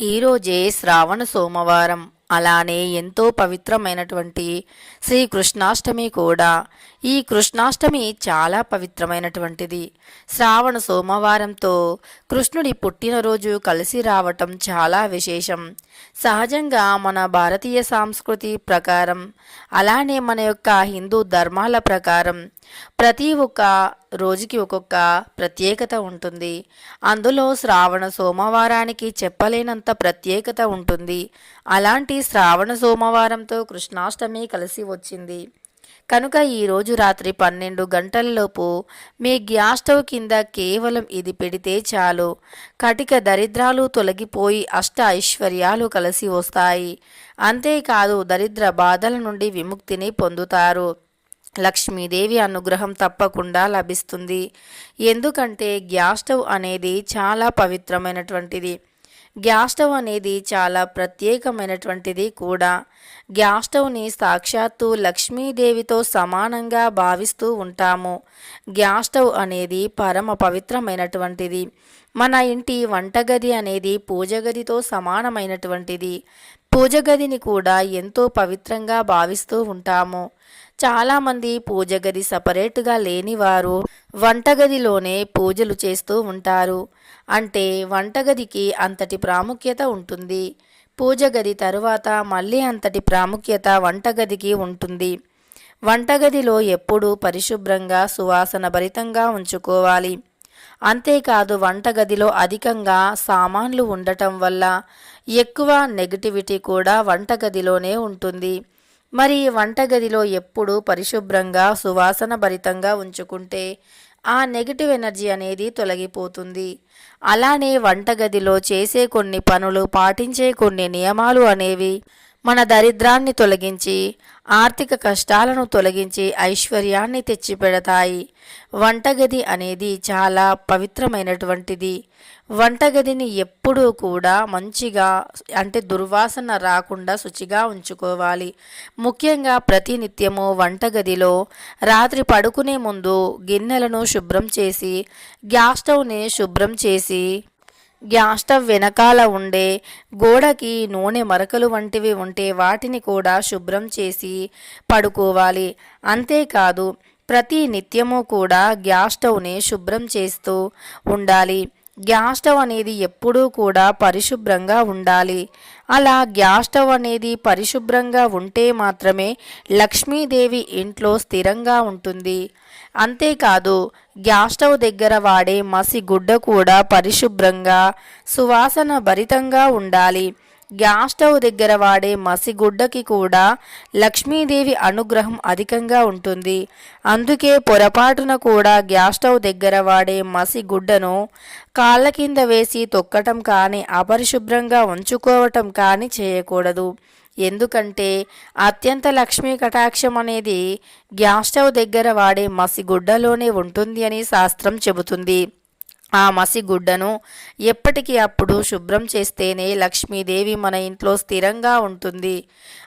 ఈరోజే శ్రావణ సోమవారం. అలానే ఎంతో పవిత్రమైనటువంటి శ్రీ కృష్ణాష్టమి కూడా. ఈ కృష్ణాష్టమి చాలా పవిత్రమైనటువంటిది. శ్రావణ సోమవారంతో కృష్ణుడి పుట్టినరోజు కలిసి రావటం చాలా విశేషం. సహజంగా మన భారతీయ సంస్కృతి ప్రకారం అలానే మన యొక్క హిందూ ధర్మాల ప్రకారం ప్రతి ఒక్క రోజుకి ఒక్కొక్క ప్రత్యేకత ఉంటుంది. అందులో శ్రావణ సోమవారానికి చెప్పలేనంత ప్రత్యేకత ఉంటుంది. అలాంటి శ్రావణ సోమవారంతో కృష్ణాష్టమి కలిసి వచ్చింది. కనుక ఈరోజు రాత్రి పన్నెండు గంటలలోపు మీ గ్యాస్ స్టవ్ కింద కేవలం ఇది పెడితే చాలు. కటిక దరిద్రాలు తొలగిపోయి అష్ట ఐశ్వర్యాలు కలిసి వస్తాయి. అంతేకాదు దరిద్ర బాధల నుండి విముక్తిని పొందుతారు. లక్ష్మీదేవి అనుగ్రహం తప్పకుండా లభిస్తుంది. ఎందుకంటే గ్యాస్ స్టవ్ అనేది చాలా పవిత్రమైనటువంటిది. గ్యాస్ స్టవ్ అనేది చాలా ప్రత్యేకమైనటువంటిది కూడా. గ్యాస్ స్టవ్ని సాక్షాత్తు లక్ష్మీదేవితో సమానంగా భావిస్తూ ఉంటాము. గ్యాస్ స్టవ్ అనేది పరమ పవిత్రమైనటువంటిది. మన ఇంటి వంటగది అనేది పూజగదితో సమానమైనటువంటిది. పూజగదిని కూడా ఎంతో పవిత్రంగా భావిస్తూ ఉంటాము. చాలామంది పూజగది సపరేట్గా లేనివారు వంటగదిలోనే పూజలు చేస్తూ ఉంటారు. అంటే వంటగదికి అంతటి ప్రాముఖ్యత ఉంటుంది. పూజగది తరువాత మళ్ళీ అంతటి ప్రాముఖ్యత వంటగదికి ఉంటుంది. వంటగదిలో ఎప్పుడూ పరిశుభ్రంగా సువాసన భరితంగా ఉంచుకోవాలి. అంతేకాదు వంటగదిలో అధికంగా సామాన్లు ఉండటం వల్ల ఎక్కువ నెగటివిటీ కూడా వంటగదిలోనే ఉంటుంది. మరి వంటగదిలో ఎప్పుడు పరిశుభ్రంగా సువాసన భరితంగా ఉంచుకుంటే ఆ నెగిటివ్ ఎనర్జీ అనేది తొలగిపోతుంది. అలానే వంటగదిలో చేసే కొన్ని పనులు పాటించే కొన్ని నియమాలు అనేవి మన దరిద్రాన్ని తొలగించి ఆర్థిక కష్టాలను తొలగించి ఐశ్వర్యాన్ని తెచ్చిపెడతాయి. వంటగది అనేది చాలా పవిత్రమైనటువంటిది. వంటగదిని ఎప్పుడూ కూడా మంచిగా అంటే దుర్వాసన రాకుండా శుచిగా ఉంచుకోవాలి. ముఖ్యంగా ప్రతినిత్యము వంటగదిలో రాత్రి పడుకునే ముందు గిన్నెలను శుభ్రం చేసి గ్యాస్ స్టవ్ని శుభ్రం చేసి గ్యాస్ స్టవ్ వెనకాల ఉండే గోడకి నూనె మరకలు వంటివి ఉంటే వాటిని కూడా శుభ్రం చేసి పడుకోవాలి. అంతేకాదు ప్రతి నిత్యము కూడా గ్యాస్ స్టవ్ని శుభ్రం చేస్తూ ఉండాలి. గ్యాస్ స్టవ్ అనేది ఎప్పుడూ కూడా పరిశుభ్రంగా ఉండాలి. అలా గ్యాస్ స్టవ్ అనేది పరిశుభ్రంగా ఉంటే మాత్రమే లక్ష్మీదేవి ఇంట్లో స్థిరంగా ఉంటుంది. అంతేకాదు గ్యాస్ స్టవ్ దగ్గర వాడే మసి గుడ్డ కూడా పరిశుభ్రంగా సువాసన భరితంగా ఉండాలి. గ్యాస్ స్టవ్ దగ్గర వాడే మసిగుడ్డకి కూడా లక్ష్మీదేవి అనుగ్రహం అధికంగా ఉంటుంది. అందుకే పొరపాటున కూడా గ్యాస్ స్టవ్ దగ్గర వాడే మసిగుడ్డను కాళ్ళ కింద వేసి తొక్కటం కానీ అపరిశుభ్రంగా ఉంచుకోవటం కానీ చేయకూడదు. ఎందుకంటే అత్యంత లక్ష్మీ కటాక్షం అనేది గ్యాస్ స్టవ్ దగ్గర వాడే మసిగుడ్డలోనే ఉంటుంది అని శాస్త్రం చెబుతుంది. ఆ మసిగుడ్డను ఎప్పటికీ అప్పుడు శుభ్రం చేస్తేనే లక్ష్మీదేవి మన ఇంట్లో స్థిరంగా ఉంటుంది.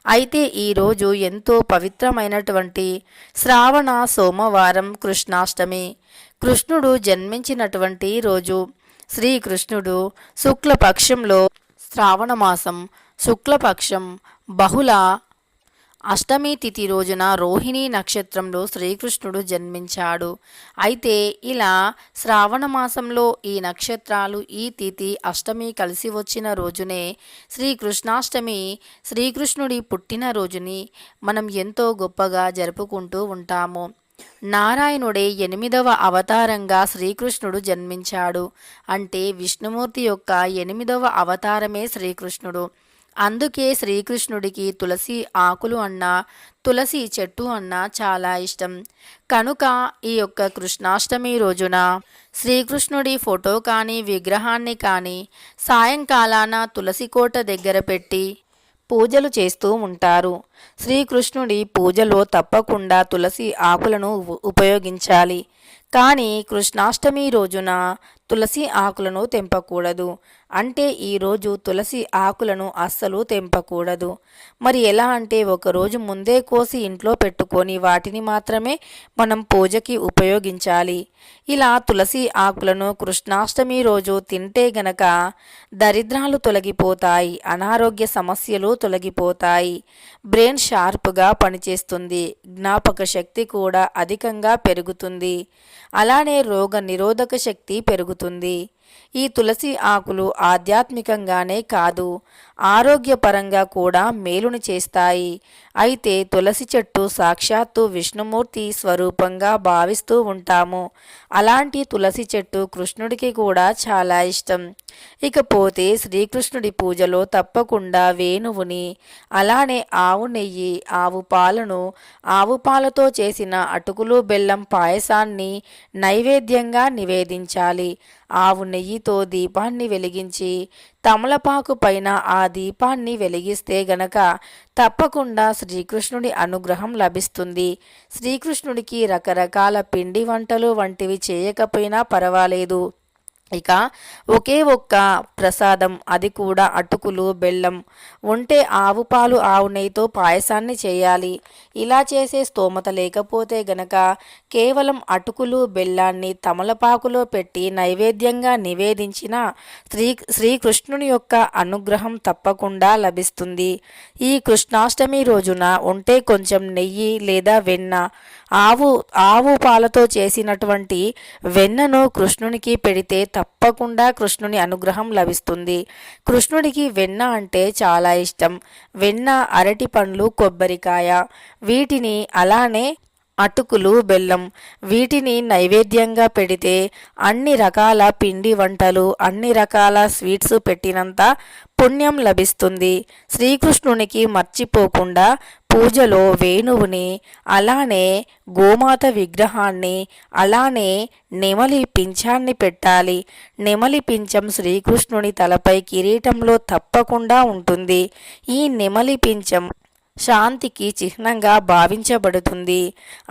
అయితే ఈరోజు ఎంతో పవిత్రమైనటువంటి శ్రావణ సోమవారం కృష్ణాష్టమి. కృష్ణుడు జన్మించినటువంటి రోజు శ్రీకృష్ణుడు శుక్లపక్షంలో శ్రావణ మాసం శుక్లపక్షం బహుళ అష్టమి తిథి రోజున రోహిణీ నక్షత్రంలో శ్రీకృష్ణుడు జన్మించాడు. అయితే ఇలా శ్రావణ మాసంలో ఈ నక్షత్రాలు ఈ తిథి అష్టమి కలిసి వచ్చిన రోజునే శ్రీకృష్ణాష్టమి శ్రీకృష్ణుడి పుట్టిన రోజుని మనం ఎంతో గొప్పగా జరుపుకుంటూ ఉంటాము. నారాయణుడే ఎనిమిదవ అవతారంగా శ్రీకృష్ణుడు జన్మించాడు. అంటే విష్ణుమూర్తి యొక్క ఎనిమిదవ అవతారమే శ్రీకృష్ణుడు. అందుకే శ్రీకృష్ణుడికి తులసి ఆకులు అన్నా తులసి చెట్టు అన్నా చాలా ఇష్టం. కనుక ఈ యొక్క కృష్ణాష్టమి రోజున శ్రీకృష్ణుడి ఫోటో కానీ విగ్రహాన్ని కానీ సాయంకాలాన తులసి కోట దగ్గర పెట్టి పూజలు చేస్తూ ఉంటారు. శ్రీకృష్ణుడి పూజలో తప్పకుండా తులసి ఆకులను ఉపయోగించాలి. కానీ కృష్ణాష్టమి రోజున తులసి ఆకులను తెంపకూడదు. అంటే ఈరోజు తులసి ఆకులను అస్సలు తెంపకూడదు. మరి ఎలా అంటే ఒకరోజు ముందే కోసి ఇంట్లో పెట్టుకొని వాటిని మాత్రమే మనం పూజకి ఉపయోగించాలి. ఇలా తులసి ఆకులను కృష్ణాష్టమి రోజు తింటే గనక దరిద్రాలు తొలగిపోతాయి అనారోగ్య సమస్యలు తొలగిపోతాయి. బ్రెయిన్ షార్ప్గా పనిచేస్తుంది జ్ఞాపక శక్తి కూడా అధికంగా పెరుగుతుంది. అలానే రోగ నిరోధక శక్తి పెరుగుతుంది. ఈ తులసి ఆకులు ఆధ్యాత్మికంగానే కాదు. ఆరోగ్యపరంగా కూడా మేలుని చేస్తాయి. అయితే తులసి చెట్టు సాక్షాత్తు విష్ణుమూర్తి స్వరూపంగా భావిస్తూ ఉంటాము. అలాంటి తులసి చెట్టు కృష్ణుడికి కూడా చాలా ఇష్టం. ఇకపోతే శ్రీకృష్ణుడి పూజలో తప్పకుండా వేణువుని అలానే ఆవు నెయ్యి ఆవు పాలను ఆవు పాలతో చేసిన అటుకులు బెల్లం పాయసాన్ని నైవేద్యంగా నివేదించాలి. ఆవు నెయ్యితో దీపాన్ని వెలిగించి తమలపాకు పైన ఆ దీపాన్ని వెలిగిస్తే గనక తప్పకుండా శ్రీకృష్ణుడి అనుగ్రహం లభిస్తుంది. శ్రీకృష్ణుడికి రకరకాల పిండి వంటలు వంటివి చేయకపోయినా పర్వాలేదు. ఇక ఒకే ఒక్క ప్రసాదం అది కూడా అటుకులు బెల్లం. ఉంటే ఆవు పాలు ఆవు నెయ్యితో పాయసాన్ని చేయాలి. ఇలా చేసే స్తోమత లేకపోతే గనక కేవలం అటుకులు బెల్లాన్ని తమలపాకులో పెట్టి నైవేద్యంగా నివేదించిన శ్రీ శ్రీకృష్ణుని యొక్క అనుగ్రహం తప్పకుండా లభిస్తుంది. ఈ కృష్ణాష్టమి రోజున ఉంటే కొంచెం నెయ్యి లేదా వెన్న ఆవు ఆవు పాలతో చేసినటువంటి వెన్నను కృష్ణునికి పెడితే తప్పకుండా కృష్ణుని అనుగ్రహం లభిస్తుంది. కృష్ణుడికి వెన్న అంటే చాలా ఇష్టం. వెన్న అరటి పండ్లు కొబ్బరికాయ. వీటిని అలానే అటుకులు బెల్లం వీటిని నైవేద్యంగా పెడితే అన్ని రకాల పిండి వంటలు అన్ని రకాల స్వీట్స్ పెట్టినంత పుణ్యం లభిస్తుంది. శ్రీకృష్ణునికి మర్చిపోకుండా పూజలో వేణువుని అలానే గోమాత విగ్రహాన్ని అలానే నెమలి పింఛాన్ని పెట్టాలి. నెమలి పింఛం శ్రీకృష్ణుని తలపై కిరీటంలో తప్పకుండా ఉంటుంది. ఈ నెమలి పింఛం శాంతికి చిహ్నంగా భావించబడుతుంది.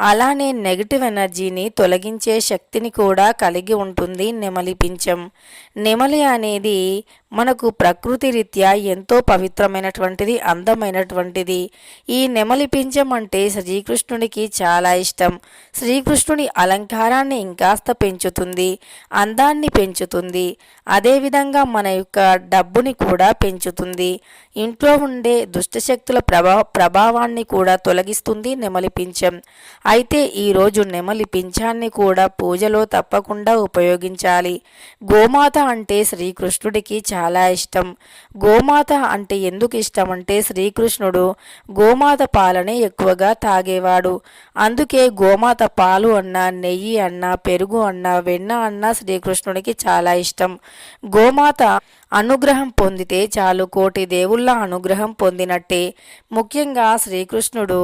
అలానే నెగటివ్ ఎనర్జీని తొలగించే శక్తిని కూడా కలిగి ఉంటుంది నెమలి పించం నెమలి అనేది మనకు ప్రకృతి రీత్యా ఎంతో పవిత్రమైనటువంటిది అందమైనటువంటిది. ఈ నెమలి పించం అంటే శ్రీకృష్ణుడికి చాలా ఇష్టం. శ్రీకృష్ణుడి అలంకారాన్ని ఇంకాస్త పెంచుతుంది అందాన్ని పెంచుతుంది. అదేవిధంగా మన యొక్క డబ్బుని కూడా పెంచుతుంది. ఇంట్లో ఉండే దుష్టశక్తుల ప్రభా ప్రభావాన్ని కూడా తొలగిస్తుంది నెమలి పింఛం అయితే ఈరోజు నెమలి పింఛాన్ని కూడా పూజలో తప్పకుండా ఉపయోగించాలి. గోమాత అంటే శ్రీకృష్ణుడికి చాలా ఇష్టం. గోమాత అంటే ఎందుకు ఇష్టం అంటే శ్రీకృష్ణుడు గోమాత పాలనే ఎక్కువగా తాగేవాడు. అందుకే గోమాత పాలు అన్న నెయ్యి అన్న పెరుగు అన్న వెన్న అన్న శ్రీకృష్ణుడికి చాలా ఇష్టం. గోమాత అనుగ్రహం పొందితే చాలు కోటి దేవుళ్ళ అనుగ్రహం పొందినట్టే. ముఖ్యంగా శ్రీకృష్ణుడు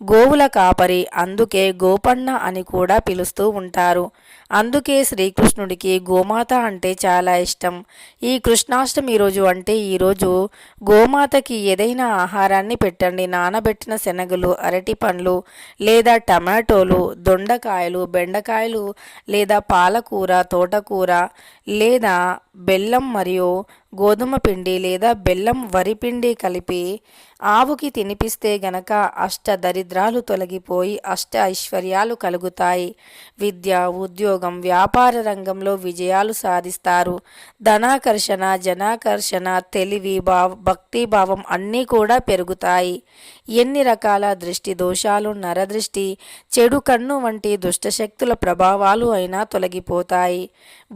గోవుల కాపరి అందుకే గోపన్న అని కూడా పిలుస్తూ ఉంటారు. అందుకే శ్రీకృష్ణుడికి గోమాత అంటే చాలా ఇష్టం. ఈ కృష్ణాష్టమి రోజు అంటే ఈరోజు గోమాతకి ఏదైనా ఆహారాన్ని పెట్టండి. నానబెట్టిన శనగలు అరటి పండ్లు లేదా టమాటోలు దొండకాయలు బెండకాయలు లేదా పాలకూర తోటకూర లేదా బెల్లం మరియు గోధుమ పిండి లేదా బెల్లం వరి పిండి కలిపి ఆవుకి తినిపిస్తే గనక అష్ట దరిద్రాలు తొలగిపోయి అష్ట ఐశ్వర్యాలు కలుగుతాయి. విద్య ఉద్యోగం వ్యాపార రంగంలో విజయాలు సాధిస్తారు. ధనాకర్షణ జనాకర్షణ తెలివి భావ భక్తి భావం అన్నీ కూడా పెరుగుతాయి. ఎన్ని రకాల దృష్టి దోషాలు నరదృష్టి చెడు కన్ను వంటి దుష్టశక్తుల ప్రభావాలు అయినా తొలగిపోతాయి.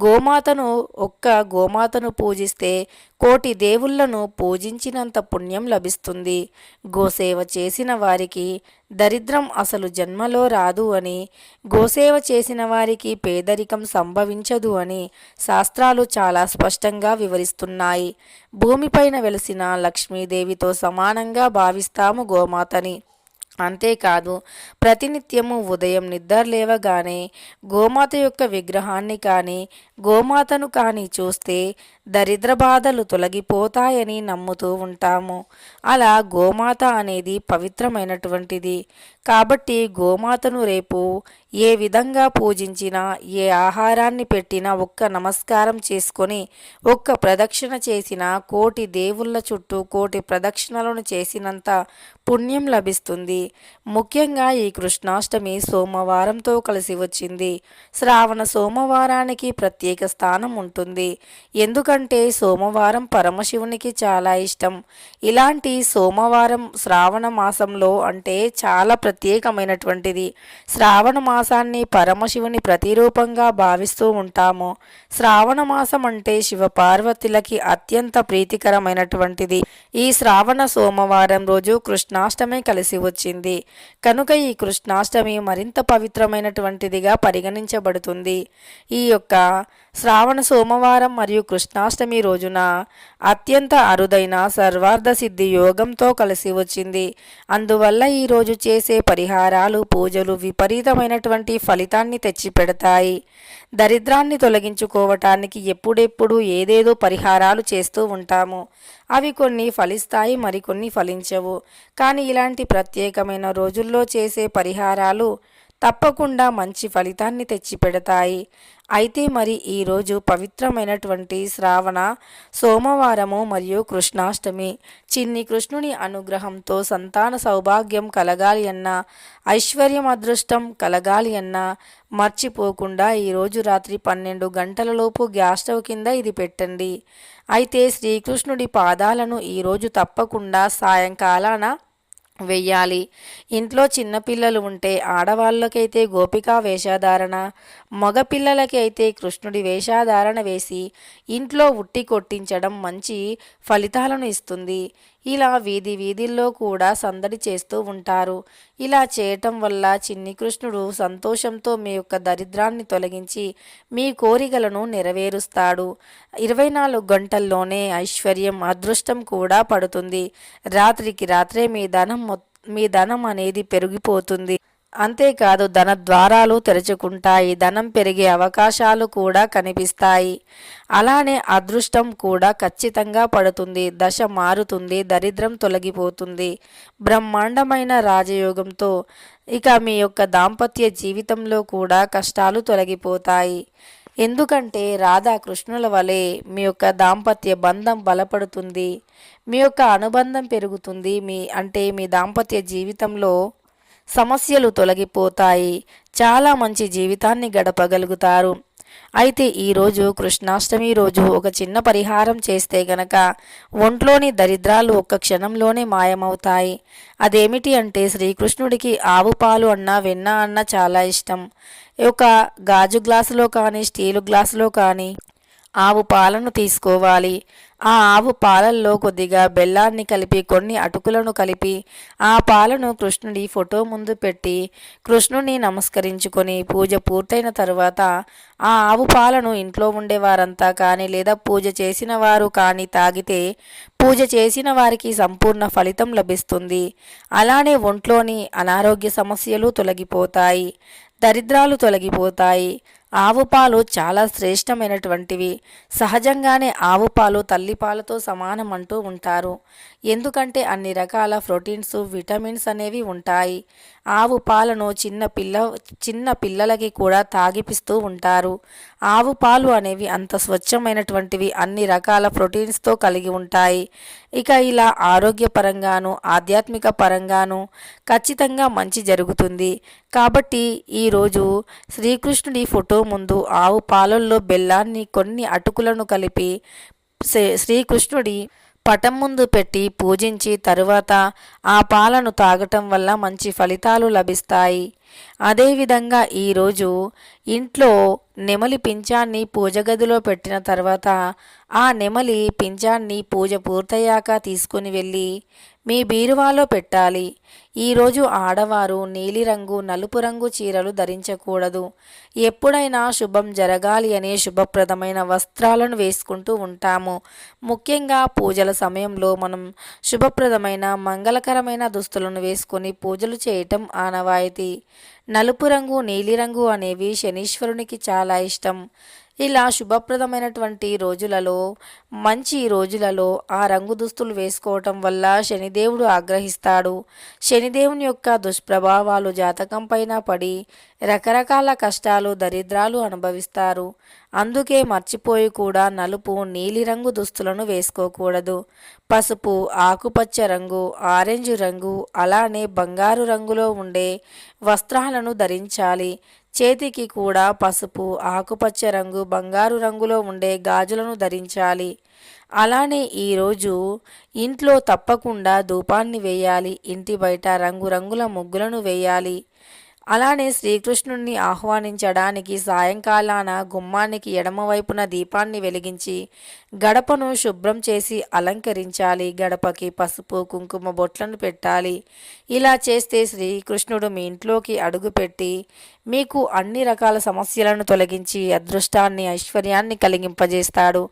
గోమాతను ఒక్క గోమాతను పూజిస్తే కోటి దేవుళ్ళను పూజించినంత పుణ్యం లభిస్తుంది. గోసేవ చేసిన వారికి దరిద్రం అసలు జన్మలో రాదు అని గోసేవ చేసిన వారికి పేదరికం సంభవించదు అని శాస్త్రాలు చాలా స్పష్టంగా వివరిస్తున్నాయి. భూమిపైన వెలిసిన లక్ష్మీదేవితో సమానంగా భావిస్తాము గోమాతని. అంతేకాదు ప్రతినిత్యము ఉదయం నిద్ర లేవగానే గోమాత యొక్క విగ్రహాన్ని కానీ గోమాతను కానీ చూస్తే దరిద్ర బాధలు తొలగిపోతాయని నమ్ముతూ ఉంటాము. అలా గోమాత అనేది పవిత్రమైనటువంటిది. కాబట్టి గోమాతను రేపు ఏ విధంగా పూజించినా ఏ ఆహారాన్ని పెట్టినా ఒక్క నమస్కారం చేసుకొని ఒక్క ప్రదక్షిణ చేసిన కోటి దేవుళ్ళ చుట్టూ కోటి ప్రదక్షిణలను చేసినంత పుణ్యం లభిస్తుంది. ముఖ్యంగా ఈ కృష్ణాష్టమి సోమవారంతో కలిసి వచ్చింది. శ్రావణ సోమవారానికి ప్రత్యేక స్థానం ఉంటుంది. ఎందుకంటే సోమవారం పరమశివునికి చాలా ఇష్టం. ఇలాంటి సోమవారం శ్రావణ మాసంలో అంటే చాలా ప్రత్యేకమైనటువంటిది. శ్రావణ మాసాన్ని పరమశివుని ప్రతిరూపంగా భావిస్తూ ఉంటాము. శ్రావణ మాసం అంటే శివ పార్వతులకి అత్యంత ప్రీతికరమైనటువంటిది. ఈ శ్రావణ సోమవారం రోజు కృష్ణాష్టమి కలిసి వచ్చింది. కనుక ఈ కృష్ణాష్టమి మరింత పవిత్రమైనటువంటిదిగా పరిగణించబడుతుంది. ఈ యొక్క శ్రావణ సోమవారం మరియు కృష్ణాష్టమి రోజున అత్యంత అరుదైన సర్వార్థ సిద్ధి యోగంతో కలిసి వచ్చింది. అందువల్ల ఈరోజు చేసే పరిహారాలు పూజలు విపరీతమైనటువంటి ఫలితాన్ని తెచ్చిపెడతాయి. దరిద్రాన్ని తొలగించుకోవటానికి ఎప్పుడెప్పుడు ఏదేదో పరిహారాలు చేస్తూ ఉంటాము. అవి కొన్ని ఫలిస్తాయి మరికొన్ని ఫలించవు. కానీ ఇలాంటి ప్రత్యేకమైన రోజుల్లో చేసే పరిహారాలు తప్పకుండా మంచి ఫలితాన్ని తెచ్చిపెడతాయి. అయితే మరి ఈరోజు పవిత్రమైనటువంటి శ్రావణ సోమవారము మరియు కృష్ణాష్టమి. చిన్ని కృష్ణుని అనుగ్రహంతో సంతాన సౌభాగ్యం కలగాలి అన్న ఐశ్వర్యం అదృష్టం కలగాలి అన్న మర్చిపోకుండా ఈరోజు రాత్రి పన్నెండు గంటలలోపు గ్యాస్ స్టవ్ కింద ఇది పెట్టండి. అయితే శ్రీకృష్ణుడి పాదాలను ఈరోజు తప్పకుండా సాయంకాలాన వెయ్యాలి. ఇంట్లో చిన్నపిల్లలు ఉంటే ఆడవాళ్ళకైతే గోపికా వేషధారణ మగపిల్లలకి అయితే కృష్ణుడి వేషధారణ వేసి ఇంట్లో ఉట్టి కొట్టించడం మంచి ఫలితాలను ఇస్తుంది. ఇలా వీధి వీధుల్లో కూడా సందడి చేస్తూ ఉంటారు. ఇలా చేయటం వల్ల చిన్ని కృష్ణుడు సంతోషంతో మీ యొక్క దరిద్రాన్ని తొలగించి మీ కోరికలను నెరవేరుస్తాడు. ఇరవై నాలుగు గంటల్లోనే ఐశ్వర్యం అదృష్టం కూడా పడుతుంది. రాత్రికి రాత్రే మీ ధనం మీ ధనం అనేది పెరిగిపోతుంది. అంతేకాదు ధన ద్వారాలు తెరుచుకుంటాయి ధనం పెరిగే అవకాశాలు కూడా కనిపిస్తాయి. అలానే అదృష్టం కూడా ఖచ్చితంగా పడుతుంది దశ మారుతుంది దరిద్రం తొలగిపోతుంది. బ్రహ్మాండమైన రాజయోగంతో ఇక మీ యొక్క దాంపత్య జీవితంలో కూడా కష్టాలు తొలగిపోతాయి. ఎందుకంటే రాధాకృష్ణుల వలె మీ యొక్క దాంపత్య బంధం బలపడుతుంది మీ యొక్క అనుబంధం పెరుగుతుంది మీ అంటే మీ దాంపత్య జీవితంలో సమస్యలు తొలగిపోతాయి. చాలా మంచి జీవితాన్ని గడపగలుగుతారు. అయితే ఈరోజు కృష్ణాష్టమి రోజు ఒక చిన్న పరిహారం చేస్తే గనక ఒంట్లోని దరిద్రాలు ఒక్క క్షణంలోనే మాయమవుతాయి. అదేమిటి అంటే శ్రీకృష్ణుడికి ఆవు పాలు అన్నా వెన్న అన్నా చాలా ఇష్టం. ఒక గాజు గ్లాసులో కానీ స్టీలు గ్లాసులో కానీ ఆవు పాలను తీసుకోవాలి. ఆ ఆవు పాలల్లో కొద్దిగా బెల్లాన్ని కలిపి కొన్ని అటుకులను కలిపి ఆ పాలను కృష్ణుడి ఫోటో ముందు పెట్టి కృష్ణుని నమస్కరించుకొని పూజ పూర్తయిన తరువాత ఆ ఆవు పాలను ఇంట్లో ఉండేవారంతా కానీ లేదా పూజ చేసిన వారు కానీ తాగితే పూజ చేసిన వారికి సంపూర్ణ ఫలితం లభిస్తుంది. అలానే ఒంట్లోని అనారోగ్య సమస్యలు తొలగిపోతాయి. దరిద్రాలు తొలగిపోతాయి. ఆవు పాలు చాలా శ్రేష్టమైనటువంటివి. సహజంగానే ఆవు పాలు తల్లిపాలతో సమానం అంటూ ఉంటారు. ఎందుకంటే అన్ని రకాల ప్రోటీన్స్ విటమిన్స్ అనేవి ఉంటాయి. ఆవు పాలను చిన్న పిల్ల చిన్న పిల్లలకి కూడా తాగిపిస్తూ ఉంటారు. ఆవు పాలు అనేవి అంత స్వచ్ఛమైనటువంటివి అన్ని రకాల ప్రోటీన్స్తో కలిగి ఉంటాయి. ఇక ఇలా ఆరోగ్యపరంగాను ఆధ్యాత్మిక పరంగాను ఖచ్చితంగా మంచి జరుగుతుంది. కాబట్టి ఈరోజు శ్రీకృష్ణుడి ఫోటో ముందు ఆవు పాలల్లో బెల్లాన్ని కొన్ని అటుకులను కలిపి శ్రీకృష్ణుడి పటం ముందు పెట్టి పూజించి తరువాత ఆ పాలను తాగటం వల్ల మంచి ఫలితాలు లభిస్తాయి. అదేవిధంగా ఈరోజు ఇంట్లో నెమలి పింఛాన్ని పూజ గదిలో పెట్టిన తర్వాత ఆ నెమలి పింఛాన్ని పూజ పూర్తయ్యాక తీసుకుని వెళ్ళి మీ బీరువాలో పెట్టాలి. ఈరోజు ఆడవారు నీలిరంగు నలుపు రంగు చీరలు ధరించకూడదు. ఎప్పుడైనా శుభం జరగాలి అనే శుభప్రదమైన వస్త్రాలను వేసుకుంటూ ఉంటాము. ముఖ్యంగా పూజల సమయంలో మనం శుభప్రదమైన మంగళకరమైన దుస్తులను వేసుకొని పూజలు చేయటం ఆనవాయితీ. నలుపు రంగు నీలిరంగు అనేవి శనీశ్వరునికి చాలా ఇష్టం. ఇలా శుభప్రదమైనటువంటి రోజులలో మంచి రోజులలో ఆ రంగు దుస్తులు వేసుకోవటం వల్ల శనిదేవుడు ఆగ్రహిస్తాడు. శనిదేవుని యొక్క దుష్ప్రభావాలు జాతకం పైన పడి రకరకాల కష్టాలు దరిద్రాలు అనుభవిస్తారు. అందుకే మర్చిపోయి కూడా నలుపు నీలిరంగు దుస్తులను వేసుకోకూడదు. పసుపు ఆకుపచ్చ రంగు ఆరెంజ్ రంగు అలానే బంగారు రంగులో ఉండే వస్త్రాలను ధరించాలి. చేతికి కూడా పసుపు ఆకుపచ్చ రంగు బంగారు రంగులో ఉండే గాజులను ధరించాలి. అలానే ఈరోజు ఇంట్లో తప్పకుండా ధూపాన్ని వేయాలి. ఇంటి బయట రంగురంగుల ముగ్గులను వేయాలి. అలానే శ్రీకృష్ణుణ్ణి ఆహ్వానించడానికి సాయంకాలాన గుమ్మానికి ఎడమవైపున దీపాన్ని వెలిగించి గడపను శుభ్రం చేసి అలంకరించాలి. గడపకి పసుపు కుంకుమ బొట్లను పెట్టాలి. ఇలా చేస్తే శ్రీకృష్ణుడు మీ ఇంట్లోకి అడుగుపెట్టి మీకు అన్ని రకాల సమస్యలను తొలగించి అదృష్టాన్ని ఐశ్వర్యాన్ని కలిగింపజేస్తాడు.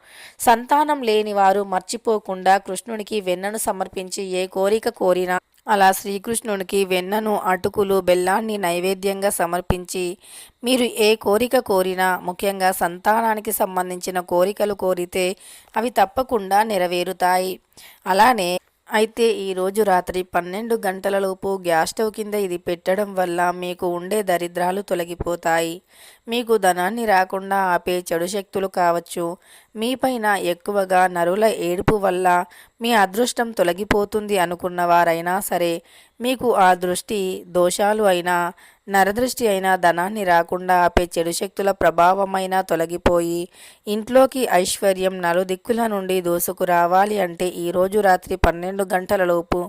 సంతానం లేని వారు మర్చిపోకుండా కృష్ణునికి వెన్నను సమర్పించి ఏ కోరిక కోరినా అలా శ్రీకృష్ణునికి వెన్నను అటుకులు బెల్లాన్ని నైవేద్యంగా సమర్పించి మీరు ఏ కోరిక కోరినా ముఖ్యంగా సంతానానికి సంబంధించిన కోరికలు కోరితే అవి తప్పకుండా నెరవేరుతాయి. అలానే అయితే ఈరోజు రాత్రి పన్నెండు గంటలలోపు గ్యాస్ స్టవ్ కింద ఇది పెట్టడం వల్ల మీకు ఉండే దరిద్రాలు తొలగిపోతాయి. మీకు ధనాన్ని రాకుండా ఆపే చెడు శక్తులు కావచ్చు. మీపైన ఎక్కువగా నరుల ఏడుపు వల్ల మీ అదృష్టం తొలగిపోతుంది అనుకున్న వారైనా సరే మీకు ఆ దృష్టి దోషాలు అయినా నరదృష్టి అయినా ధనాన్ని రాకుండా ఆపే చెడు శక్తుల ప్రభావమైనా తొలగిపోయి ఇంట్లోకి ఐశ్వర్యం నలుదిక్కుల నుండి దోసుకు రావాలి అంటే ఈరోజు రాత్రి పన్నెండు గంటలలోపు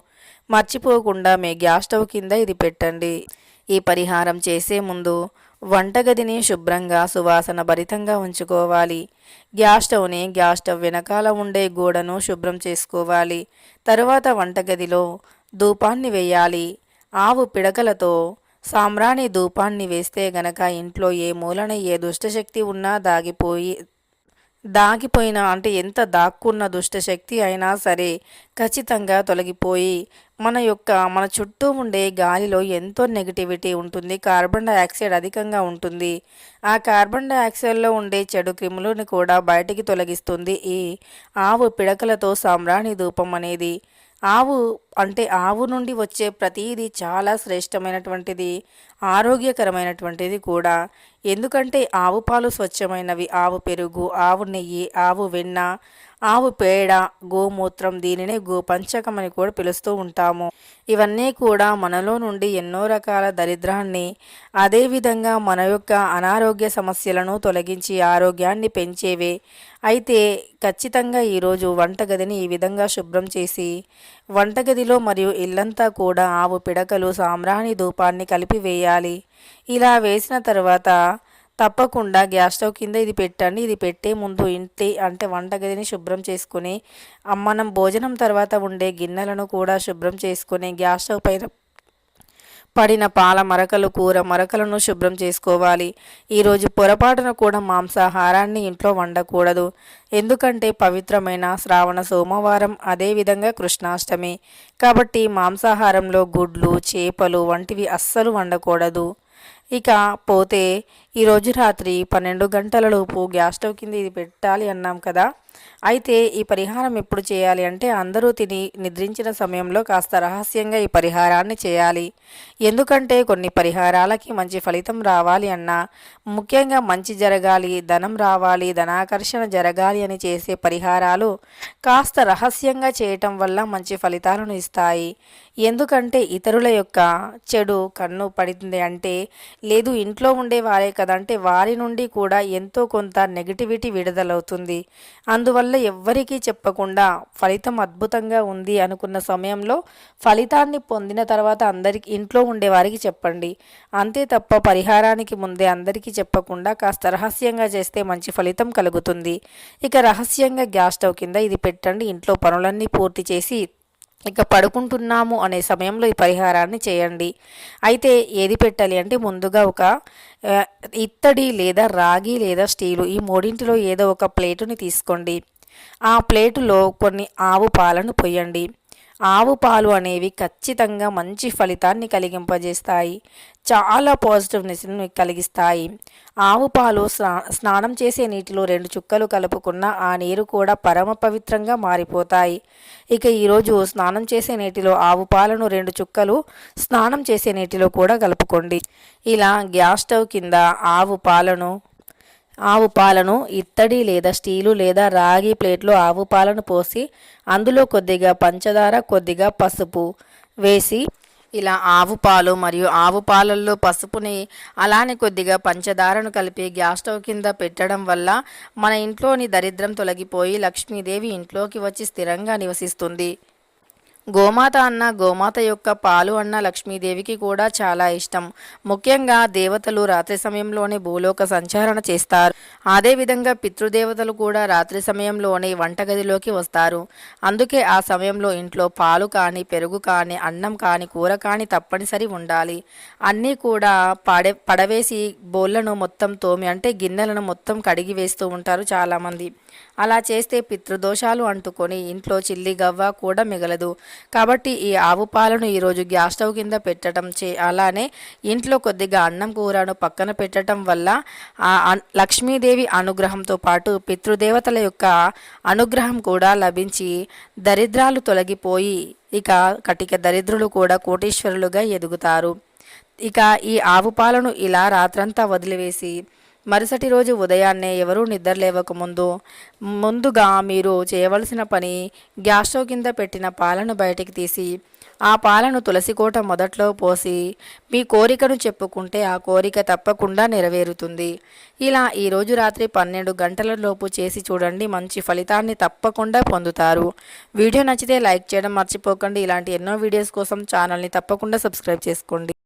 మర్చిపోకుండా మీ గ్యాస్ స్టవ్ కింద ఇది పెట్టండి. ఈ పరిహారం చేసే ముందు వంటగదిని శుభ్రంగా సువాసన భరితంగా ఉంచుకోవాలి. గ్యాస్ స్టవ్ని గ్యాస్ స్టవ్ వెనకాల ఉండే గోడను శుభ్రం చేసుకోవాలి. తరువాత వంటగదిలో ధూపాన్ని వేయాలి. ఆవు పిడకలతో సాంబ్రాణి ధూపాన్ని వేస్తే గనక ఇంట్లో ఏ మూలన ఏ దుష్టశక్తి ఉన్నా దాగిపోయి దాగిపోయిన అంటే ఎంత దాక్కున్న దుష్టశక్తి అయినా సరే ఖచ్చితంగా తొలగిపోయి మన యొక్క మన చుట్టూ ఉండే గాలిలో ఎంతో నెగిటివిటీ ఉంటుంది కార్బన్ డైఆక్సైడ్ అధికంగా ఉంటుంది. ఆ కార్బన్ డైఆక్సైడ్లో ఉండే చెడు క్రిములను కూడా బయటికి తొలగిస్తుంది. ఈ ఆవు పిడకలతో సామ్రాణి ధూపం అనేది ఆవు అంటే ఆవు నుండి వచ్చే ప్రతీది చాలా శ్రేష్టమైనటువంటిది ఆరోగ్యకరమైనటువంటిది కూడా. ఎందుకంటే ఆవు పాలు స్వచ్ఛమైనవి ఆవు పెరుగు ఆవు నెయ్యి ఆవు వెన్న ఆవు పేడ గోమూత్రం దీనినే గోపంచకం అని కూడా పిలుస్తూ ఉంటాము. ఇవన్నీ కూడా మనలో నుండి ఎన్నో రకాల దరిద్రాన్ని అదేవిధంగా మన యొక్క అనారోగ్య సమస్యలను తొలగించి ఆరోగ్యాన్ని పెంచేవే. అయితే ఖచ్చితంగా ఈరోజు వంటగదిని ఈ విధంగా శుభ్రం చేసి వంటగదిలో మరియు ఇల్లంతా కూడా ఆవు పిడకలు సామ్రాణి ధూపాన్ని కలిపి వేయాలి ఇలా వేసిన తర్వాత తప్పకుండా గ్యాస్ స్టవ్ కింద ఇది పెట్టండి. ఇది పెట్టే ముందు ఇంటి అంటే వంటగదిని శుభ్రం చేసుకుని మనం భోజనం తర్వాత ఉండే గిన్నెలను కూడా శుభ్రం చేసుకుని గ్యాస్ స్టవ్ పైన పడిన పాల మరకలు కూర మరకలను శుభ్రం చేసుకోవాలి. ఈరోజు పొరపాటున కూడా మాంసాహారాన్ని ఇంట్లో వండకూడదు. ఎందుకంటే పవిత్రమైన శ్రావణ సోమవారం అదేవిధంగా కృష్ణాష్టమి. కాబట్టి మాంసాహారంలో గుడ్లు చేపలు వంటివి అస్సలు వండకూడదు. ఇక పోతే ఈరోజు రాత్రి పన్నెండు గంటలలోపు గ్యాస్ స్టవ్ కింద ఇది పెట్టాలి అన్నాం కదా. అయితే ఈ పరిహారం ఎప్పుడు చేయాలి అంటే అందరూ తిని నిద్రించిన సమయంలో కాస్త రహస్యంగా ఈ పరిహారాన్ని చేయాలి. ఎందుకంటే కొన్ని పరిహారాలకి మంచి ఫలితం రావాలి అన్నా ముఖ్యంగా మంచి జరగాలి ధనం రావాలి ధనాకర్షణ జరగాలి అని చేసే పరిహారాలు కాస్త రహస్యంగా చేయటం వల్ల మంచి ఫలితాలను ఇస్తాయి. ఎందుకంటే ఇతరుల యొక్క చెడు కన్ను పడింది అంటే లేదు ఇంట్లో ఉండే వారే కదంటే వారి నుండి కూడా ఎంతో కొంత నెగిటివిటీ విడుదలవుతుంది. అందువల్ల ఎవ్వరికీ చెప్పకుండా ఫలితం అద్భుతంగా ఉంది అనుకున్న సమయంలో ఫలితాన్ని పొందిన తర్వాత అందరికి ఇంట్లో ఉండే వారికి చెప్పండి. అంతే తప్ప పరిహారానికి ముందే అందరికీ చెప్పకుండా కాస్త రహస్యంగా చేస్తే మంచి ఫలితం కలుగుతుంది. ఇక రహస్యంగా గ్యాస్ స్టవ్ కింద ఇది పెట్టండి. ఇంట్లో పనులన్నీ పూర్తి చేసి ఇక పడుకుంటున్నాము అనే సమయంలో ఈ పరిహారాన్ని చేయండి. అయితే ఏది పెట్టాలి అంటే ముందుగా ఒక ఇత్తడి లేదా రాగి లేదా స్టీలు ఈ మూడింటిలో ఏదో ఒక ప్లేటుని తీసుకోండి. ఆ ప్లేటులో కొన్ని ఆవు పాలను పొయ్యండి ఆవు పాలు అనేవి ఖచ్చితంగా మంచి ఫలితాన్ని కలిగింపజేస్తాయి. చాలా పాజిటివ్నెస్ని కలిగిస్తాయి. ఆవు పాలు స్నా స్నానం చేసే నీటిలో రెండు చుక్కలు కలుపుకున్న ఆ నీరు కూడా పరమ పవిత్రంగా మారిపోతాయి. ఇక ఈరోజు స్నానం చేసే నీటిలో ఆవు పాలను రెండు చుక్కలు స్నానం చేసే నీటిలో కూడా కలుపుకోండి. ఇలా గ్యాస్ స్టవ్ కింద ఆవు పాలను ఆవు పాలను ఇత్తడి లేదా స్టీలు లేదా రాగి ప్లేట్లో ఆవు పాలను పోసి అందులో కొద్దిగా పంచదార కొద్దిగా పసుపు వేసి ఇలా ఆవు పాలు మరియు ఆవు పాలల్లో పసుపుని అలానే కొద్దిగా పంచదారను కలిపి గ్యాస్ స్టవ్ కింద పెట్టడం వల్ల మన ఇంట్లోని దరిద్రం తొలగిపోయి లక్ష్మీదేవి ఇంట్లోకి వచ్చి స్థిరంగా నివసిస్తుంది. గోమాత అన్న గోమాత యొక్క పాలు అన్న లక్ష్మీదేవికి కూడా చాలా ఇష్టం. ముఖ్యంగా దేవతలు రాత్రి సమయంలోనే భూలోక సంచారణ చేస్తారు. అదేవిధంగా పితృదేవతలు కూడా రాత్రి సమయంలోనే వంటగదిలోకి వస్తారు. అందుకే ఆ సమయంలో ఇంట్లో పాలు కానీ పెరుగు కానీ అన్నం కానీ కూర కానీ తప్పనిసరి ఉండాలి. అన్నీ కూడా పడే పడవేసి బోళ్ళను మొత్తం తోమి అంటే గిన్నెలను మొత్తం కడిగి వేస్తూ ఉంటారు చాలామంది. అలా చేస్తే పితృదోషాలు అంటుకొని ఇంట్లో చిల్లి గవ్వ కూడా మిగలదు. కాబట్టి ఈ ఆవు పాలను ఈరోజు గ్యాస్ స్టవ్ కింద పెట్టడం చే అలానే ఇంట్లో కొద్దిగా అన్నం కూరను పక్కన పెట్టడం వల్ల ఆ లక్ష్మీదేవి అనుగ్రహంతో పాటు పితృదేవతల యొక్క అనుగ్రహం కూడా లభించి దరిద్రాలు తొలగిపోయి ఇక కటిక దరిద్రులు కూడా కోటీశ్వరులుగా ఎదుగుతారు. ఇక ఈ ఆవు పాలను ఇలా రాత్రంతా వదిలివేసి మరుసటి రోజు ఉదయాన్నే ఎవరూ నిద్రలేవకముందు ముందుగా మీరు చేయవలసిన పని గ్యాస్ స్టవ్ కింద పెట్టిన పాలను బయటికి తీసి ఆ పాలను తులసి కోట మొదట్లో పోసి మీ కోరికను చెప్పుకుంటే ఆ కోరిక తప్పకుండా నెరవేరుతుంది. ఇలా ఈరోజు రాత్రి పన్నెండు గంటల లోపు చేసి చూడండి మంచి ఫలితాన్ని తప్పకుండా పొందుతారు. వీడియో నచ్చితే లైక్ చేయడం మర్చిపోకండి. ఇలాంటి ఎన్నో వీడియోస్ కోసం ఛానల్ని తప్పకుండా సబ్స్క్రైబ్ చేసుకోండి.